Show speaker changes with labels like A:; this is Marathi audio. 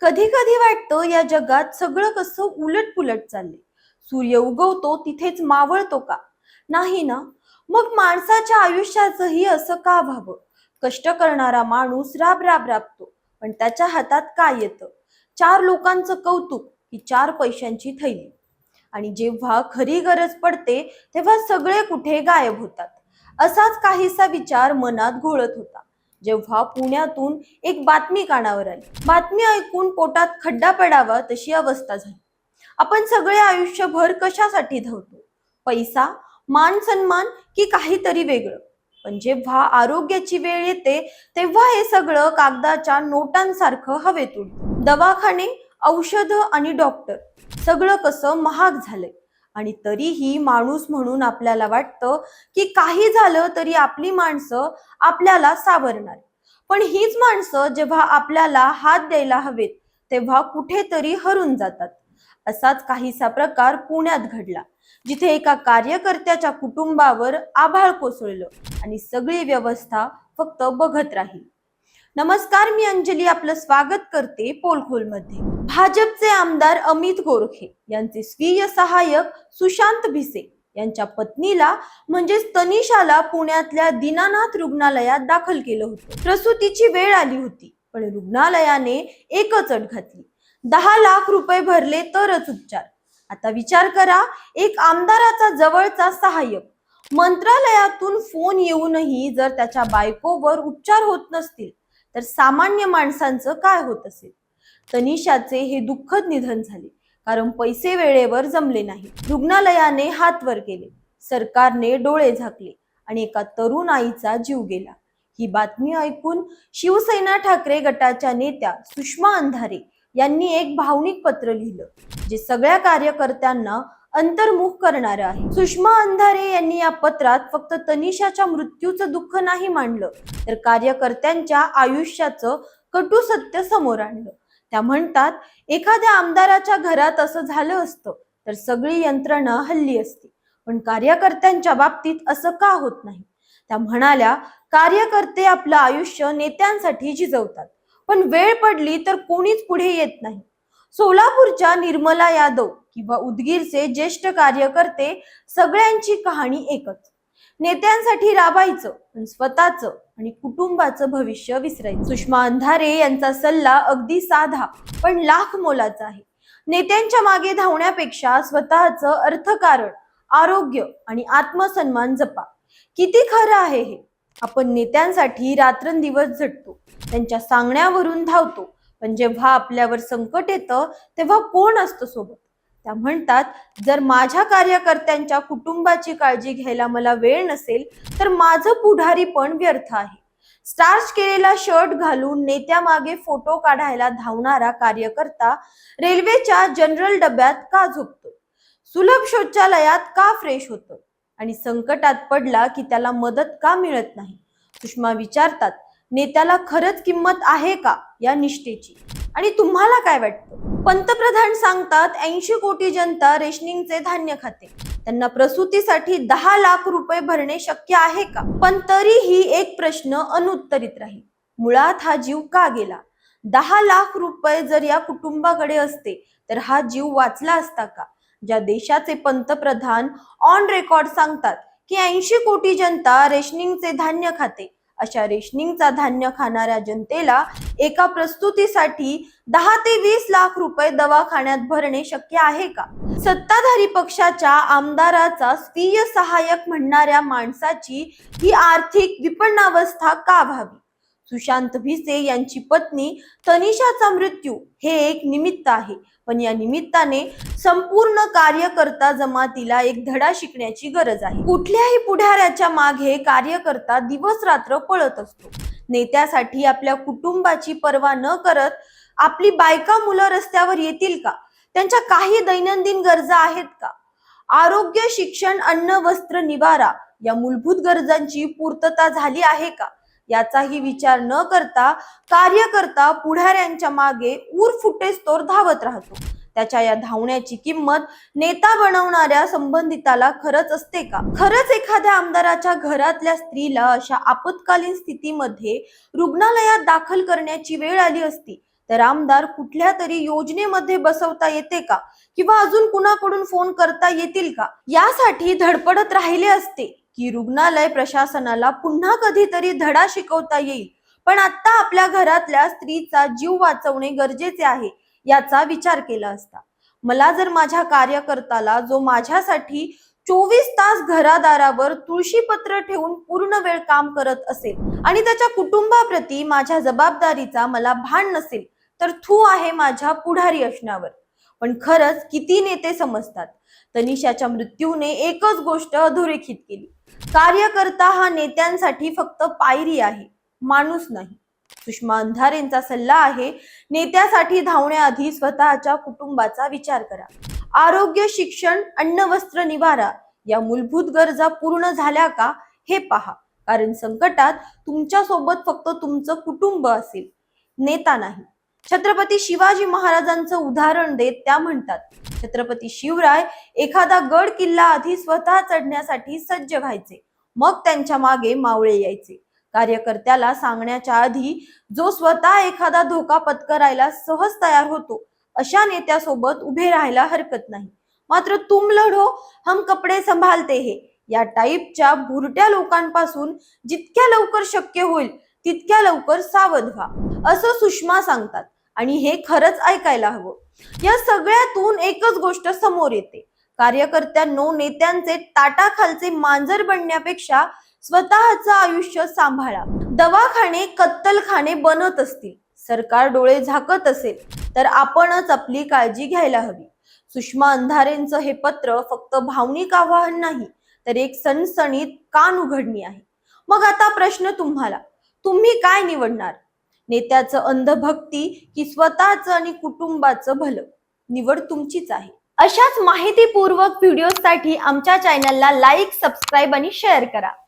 A: कधी कधी वाटतं या जगात सगळं कसं उलट पुलट चाललंय. सूर्य उगवतो तिथेच मावळतो का? नाही ना. मग माणसाच्या आयुष्याचंही असं का व्हावं? कष्ट करणारा माणूस राब राब राबतो. पण त्याच्या हातात काय येतं? चार लोकांचं कौतुक ही चार पैशांची थैली. आणि जेव्हा खरी गरज पडते तेव्हा सगळे कुठे गायब होतात? असाच काहीसा विचार मनात घोळत होता. जेव्हा पुण्यातून एक बातमी कानावर आली. बातमी ऐकून पोटात खड्डा पडावा तशी अवस्था झाली. आपण सगळे आयुष्यभर कशासाठी धावतो? पैसा मान सन्मान की काहीतरी वेगळं. पण जेव्हा आरोग्याची वेळ येते तेव्हा हे सगळं कागदाच्या नोटांसारखं हवेत उडतं दवाखाने औषध आणि डॉक्टर सगळं कसं महाग झालंय. आणि तरीही माणूस म्हणून आपल्याला वाटतं की काही झालं तरी आपली माणसं आपल्याला सावरणार. पण हीच माणसं जेव्हा आपल्याला हात द्यायला हवेत तेव्हा कुठेतरी हरून जातात. असाच काहीसा प्रकार पुण्यात घडला जिथे एका कार्यकर्त्याच्या कुटुंबावर आभाळ कोसळलं आणि सगळी व्यवस्था फक्त बघत राहील. नमस्कार मी अंजली आपलं स्वागत करते पोलखोलमध्ये. भाजपचे आमदार अमित गोरखे यांचे स्वीय सहाय्यक सुशांत भिसे यांच्या पत्नीला म्हणजेच तनिषाला पुण्यातल्या दीनानाथ रुग्णालयात दाखल केलं होतं. प्रसूतीची वेळ आली होती पण रुग्णालयाने एकच अट घातली. दहा लाख रुपये भरले तरच उपचार. आता विचार करा एक आमदाराचा जवळचा सहाय्यक. मंत्रालयातून फोन येऊनही जर त्याच्या बायकोवर उपचार होत नसतील तर सामान्य माणसांचं काय होत असेल? तनिषाचे हे दुःखद निधन झाले. कारण पैसे वेळेवर जमले नाही. रुग्णालयाने हात वर केले. सरकारने डोळे झाकले आणि एका तरुण आईचा जीव गेला. ही बातमी ऐकून शिवसेना ठाकरे गटाच्या नेत्या सुषमा अंधारे यांनी एक भावनिक पत्र लिहिलं जे सगळ्या कार्यकर्त्यांना अंतर्मुख करणारं आहे. सुषमा अंधारे यांनी या पत्रात फक्त तनिषाच्या मृत्यूचं दुःख नाही मांडलं तर कार्यकर्त्यांच्या आयुष्याचं कटू सत्य समोर आणलं. त्या म्हणतात एखाद्या आमदाराच्या घरात असं झालं असतं तर सगळी यंत्रणा हल्ली असती. पण कार्यकर्त्यांच्या बाबतीत असं का होत नाही? त्या म्हणाल्या कार्यकर्ते आपलं आयुष्य नेत्यांसाठी झिजवतात पण वेळ पडली तर कोणीच पुढे येत नाही. सोलापूरच्या निर्मला यादव किंवा उदगीरचे ज्येष्ठ कार्यकर्ते सगळ्यांची कहाणी एकच. नेत्यांसाठी राबायचं पण स्वतःचं आणि कुटुंबाचं भविष्य विसरायचं. सुषमा अंधारे यांचा सल्ला अगदी साधा पण लाख मोलाचा आहे. नेत्यांच्या मागे धावण्यापेक्षा स्वतःचं अर्थकारण आरोग्य आणि आत्मसन्मान जपा. किती खरं आहे हे? आपण नेत्यांसाठी रात्रंदिवस झटतो त्यांच्या सांगण्यावरून धावतो पण जेव्हा आपल्यावर संकट येतं तेव्हा कोण असतं सोबत? त्या म्हणतात जर माझ्या कार्यकर्त्यांच्या कुटुंबाची काळजी घ्यायला मला वेळ नसेल तर माझं पुढारी पण व्यर्थ आहे. स्टार्च केलेला शर्ट घालून नेत्यामागे फोटो काढायला धावणारा कार्यकर्ता रेल्वेच्या जनरल डब्यात का झोपतो? सुलभ शौचालयात का फ्रेश होतो? आणि संकटात पडला की त्याला मदत का मिळत नाही? सुषमा विचारतात नेत्याला खरंच किंमत आहे का या निष्ठेची? आणि तुम्हाला काय वाटतं? पंतप्रधान सांगतात ऐंशी कोटी जनता रेशनिंगचे धान्य खाते. त्यांना प्रसूतीसाठी दहा लाख रुपये भरणे शक्य आहे का? पण तरीही एक प्रश्न अनुत्तरित राहील. मुळात हा जीव का गेला? दहा लाख रुपये जर या कुटुंबाकडे असते तर हा जीव वाचला असता का? ज्या देशाचे पंतप्रधान ऑन रेकॉर्ड सांगतात की ऐंशी कोटी जनता रेशनिंगचे धान्य खाते अशा रेशनिंगचा धान्य खाणाऱ्या जनतेला एका प्रस्तुतीसाठी दहा ते वीस लाख रुपये दवाखान्यात भरणे शक्य आहे का? सत्ताधारी पक्षाच्या आमदाराचा स्वीय सहाय्यक म्हणणाऱ्या माणसाची ही आर्थिक विपन्नावस्था का व्हावी? सुशांत भिसे यांची पत्नी तनिषाचा मृत्यू हे एक निमित्त आहे. पण या निमित्ताने संपूर्ण कार्यकर्ता जमातीला एक धडा शिकण्याची गरज आहे. कुठल्याही पुढाऱ्याच्या मागे कार्यकर्ता दिवस रात्र पळत असतो. नेत्यासाठी आपल्या कुटुंबाची पर्वा न करत आपली बायका मुलं रस्त्यावर येतील का? त्यांच्या काही दैनंदिन गरजा आहेत का? आरोग्य शिक्षण अन्न वस्त्र निवारा या मूलभूत गरजांची पूर्तता झाली आहे का? याचाही विचार न करता कार्यकर्ता पुढाऱ्यांच्या मागे ऊर फुटेस्तोर धावत राहतो. त्याच्या या धावण्याची किंमत नेता बनवणाऱ्या संबंधिताला खरंच असते का? खरंच एखाद्या आमदाराच्या घरातल्या स्त्रीला अशा आपत्कालीन स्थितीमध्ये रुग्णालयात दाखल करण्याची वेळ आली असती तर आमदार कुठल्या तरी योजनेमध्ये बसवता येते का? किंवा अजून कुणाकडून फोन करता येतील का? यासाठी धडपडत राहिले असते. की रुग्णालय प्रशासनाला पुन्हा कधीतरी धडा शिकवता येईल. पण आता आपल्या घरातल्या स्त्रीचा जीव वाचवणे गरजेचे आहे याचा विचार केला असता. मला जर माझ्या कार्यकर्त्याला जो माझ्यासाठी चोवीस तास घरादारावर तुळशीपत्र ठेवून पूर्ण वेळ काम करत असेल आणि त्याच्या कुटुंबाप्रती माझ्या जबाबदारीचा मला भान नसेल तर थू आहे माझ्या पुढारी असण्यावर. पण खरंच किती नेते समजतात? तनिषाच्या मृत्यूने एकच गोष्ट अधोरेखित केली. कार्यकर्ता हा नेत्यांसाठी फक्त पायरी आहे माणूस नाही. सुषमा अंधारेंचा सल्ला आहे नेत्यासाठी धावण्याआधी स्वतःच्या कुटुंबाचा विचार करा. आरोग्य शिक्षण अन्न वस्त्र निवारा या मूलभूत गरजा पूर्ण झाल्या का हे पहा. कारण संकटात तुमच्यासोबत फक्त तुमचं कुटुंब असेल नेता नाही. छत्रपती शिवाजी महाराजांचं उदाहरण देत त्या म्हणतात छत्रपती शिवराय एखादा गड किल्ला आधी स्वतः चढण्यासाठी सज्ज व्हायचे मग त्यांच्या मागे मावळे यायचे. कार्यकर्त्याला सांगण्याच्या आधी जो स्वतः एखादा धोका पत्करायला सहज तयार होतो अशा नेत्यासोबत उभे राहायला हरकत नाही. मात्र तुम लढो हम कपडे संभालते हे. या टाईपच्या भुरट्या लोकांपासून जितक्या लवकर शक्य होईल तितक्या लवकर सावध व्हा. असं सुषमा सांगतात. आणि हे खरंच ऐकायला हवं. या सगळ्यातून एकच गोष्ट समोर येते. कार्यकर्त्यांनो नेत्यांचे ताटाखालचे मांजर बनण्यापेक्षा स्वतःचं आयुष्य सांभाळा. दवाखाने कत्तलखाने बनत असतील. सरकार डोळे झाकत असेल तर आपणच आपली काळजी घ्यायला हवी. सुषमा अंधारेंचं हे पत्र फक्त भावनिक आवाहन नाही तर एक सणसणीत कान उघडणी आहे. मग आता प्रश्न तुम्हाला. तुम्ही काय निवडणार? नेत्याचं अंधभक्ती की स्वतःचं आणि कुटुंबाचं भलं. निवड तुमचीच आहे. अशाच माहितीपूर्वक व्हिडिओसाठी आमच्या चॅनलला लाईक सबस्क्राईब आणि शेअर करा.